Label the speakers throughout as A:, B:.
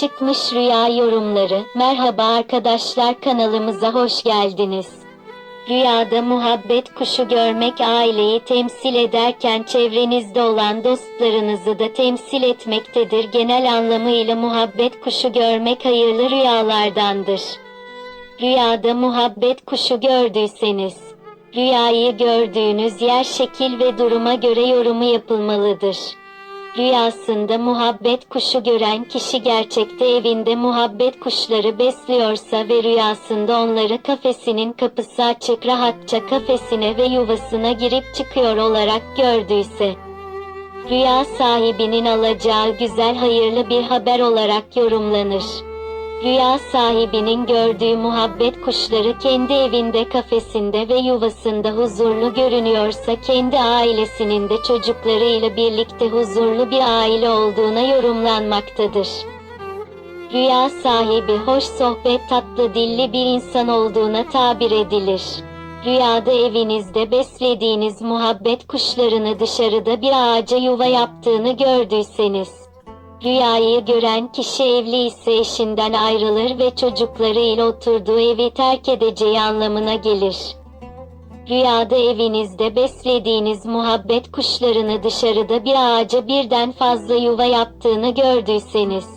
A: Çıkmış Rüya Yorumları Merhaba arkadaşlar kanalımıza hoş geldiniz. Rüyada muhabbet kuşu görmek aileyi temsil ederken çevrenizde olan dostlarınızı da temsil etmektedir. Genel anlamıyla muhabbet kuşu görmek hayırlı rüyalardandır. Rüyada muhabbet kuşu gördüyseniz, rüyayı gördüğünüz yer şekil ve duruma göre yorumu yapılmalıdır. Rüyasında muhabbet kuşu gören kişi gerçekte evinde muhabbet kuşları besliyorsa ve rüyasında onları kafesinin kapısı açık rahatça kafesine ve yuvasına girip çıkıyor olarak gördüyse, rüya sahibinin alacağı güzel hayırlı bir haber olarak yorumlanır. Rüya sahibinin gördüğü muhabbet kuşları kendi evinde kafesinde ve yuvasında huzurlu görünüyorsa kendi ailesinin de çocuklarıyla birlikte huzurlu bir aile olduğuna yorumlanmaktadır. Rüya sahibi hoş sohbet tatlı dilli bir insan olduğuna tabir edilir. Rüyada evinizde beslediğiniz muhabbet kuşlarını dışarıda bir ağaca yuva yaptığını gördüyseniz, Rüyayı gören kişi evli ise eşinden ayrılır ve çocuklarıyla oturduğu evi terk edeceği anlamına gelir. Rüyada evinizde beslediğiniz muhabbet kuşlarını dışarıda bir ağaca birden fazla yuva yaptığını gördüyseniz,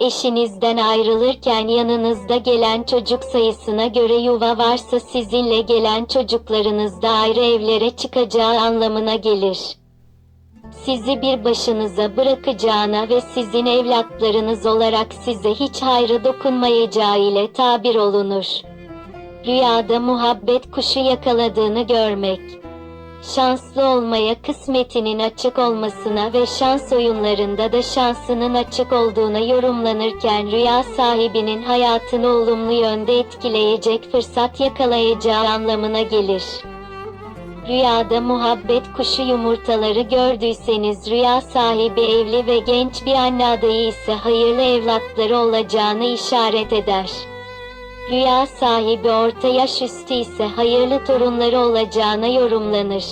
A: eşinizden ayrılırken yanınızda gelen çocuk sayısına göre yuva varsa sizinle gelen çocuklarınız da ayrı evlere çıkacağı anlamına gelir sizi bir başınıza bırakacağına ve sizin evlatlarınız olarak size hiç hayrı dokunmayacağı ile tabir olunur. Rüyada muhabbet kuşu yakaladığını görmek. Şanslı olmaya kısmetinin açık olmasına ve şans oyunlarında da şansının açık olduğuna yorumlanırken rüya sahibinin hayatını olumlu yönde etkileyecek fırsat yakalayacağı anlamına gelir. Rüyada muhabbet kuşu yumurtaları gördüyseniz rüya sahibi evli ve genç bir anne adayı ise hayırlı evlatları olacağını işaret eder. Rüya sahibi orta yaş üstü ise hayırlı torunları olacağına yorumlanır.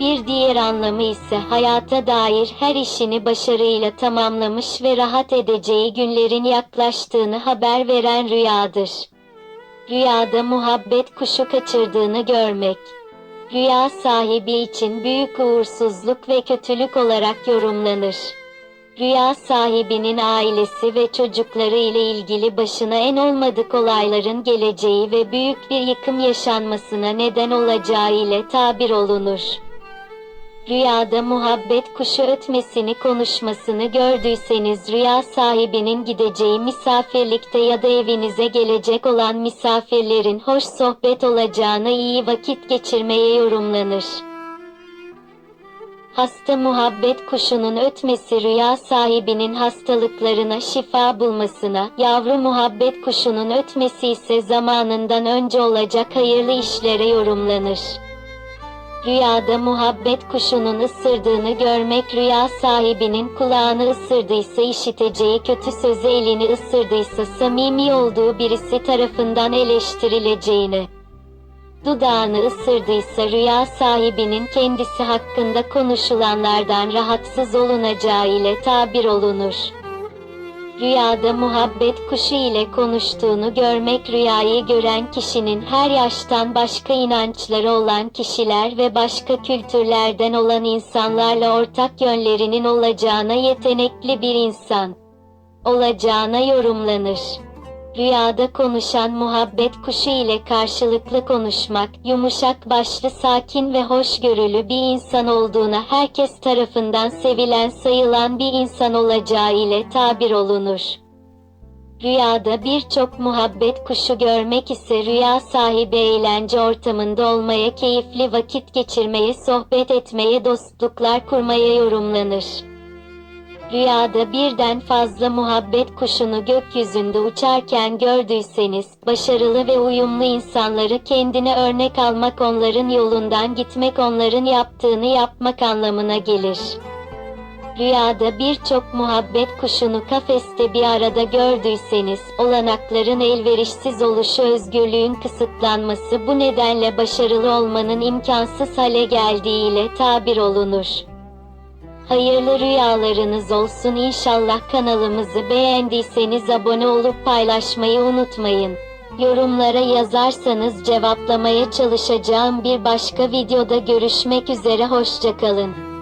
A: Bir diğer anlamı ise hayata dair her işini başarıyla tamamlamış ve rahat edeceği günlerin yaklaştığını haber veren rüyadır. Rüyada muhabbet kuşu kaçırdığını görmek rüya sahibi için büyük uğursuzluk ve kötülük olarak yorumlanır. Rüya sahibinin ailesi ve çocukları ile ilgili başına en olmadık olayların geleceği ve büyük bir yıkım yaşanmasına neden olacağı ile tabir olunur. Rüyada muhabbet kuşu ötmesini konuşmasını gördüyseniz rüya sahibinin gideceği misafirlikte ya da evinize gelecek olan misafirlerin hoş sohbet olacağına iyi vakit geçirmeye yorumlanır. Hasta muhabbet kuşunun ötmesi rüya sahibinin hastalıklarına şifa bulmasına, yavru muhabbet kuşunun ötmesi ise zamanından önce olacak hayırlı işlere yorumlanır. Rüyada muhabbet kuşunun ısırdığını görmek rüya sahibinin kulağını ısırdıysa işiteceği kötü sözü elini ısırdıysa samimi olduğu birisi tarafından eleştirileceğini, dudağını ısırdıysa rüya sahibinin kendisi hakkında konuşulanlardan rahatsız olunacağı ile tabir olunur. Rüyada muhabbet kuşu ile konuştuğunu görmek rüyayı gören kişinin her yaştan başka inançları olan kişiler ve başka kültürlerden olan insanlarla ortak yönlerinin olacağına yetenekli bir insan olacağına yorumlanır. Rüyada konuşan muhabbet kuşu ile karşılıklı konuşmak, yumuşak başlı sakin ve hoşgörülü bir insan olduğuna herkes tarafından sevilen sayılan bir insan olacağı ile tabir olunur. Rüyada birçok muhabbet kuşu görmek ise rüya sahibi eğlence ortamında olmaya, keyifli vakit geçirmeye, sohbet etmeye, dostluklar kurmaya yorumlanır. Rüyada birden fazla muhabbet kuşunu gökyüzünde uçarken gördüyseniz, başarılı ve uyumlu insanları kendine örnek almak onların yolundan gitmek onların yaptığını yapmak anlamına gelir. Rüyada birçok muhabbet kuşunu kafeste bir arada gördüyseniz, olanakların elverişsiz oluşu özgürlüğün kısıtlanması bu nedenle başarılı olmanın imkansız hale geldiğiyle tabir olunur. Hayırlı rüyalarınız olsun inşallah kanalımızı beğendiyseniz abone olup paylaşmayı unutmayın. Yorumlara yazarsanız cevaplamaya çalışacağım bir başka videoda görüşmek üzere hoşçakalın.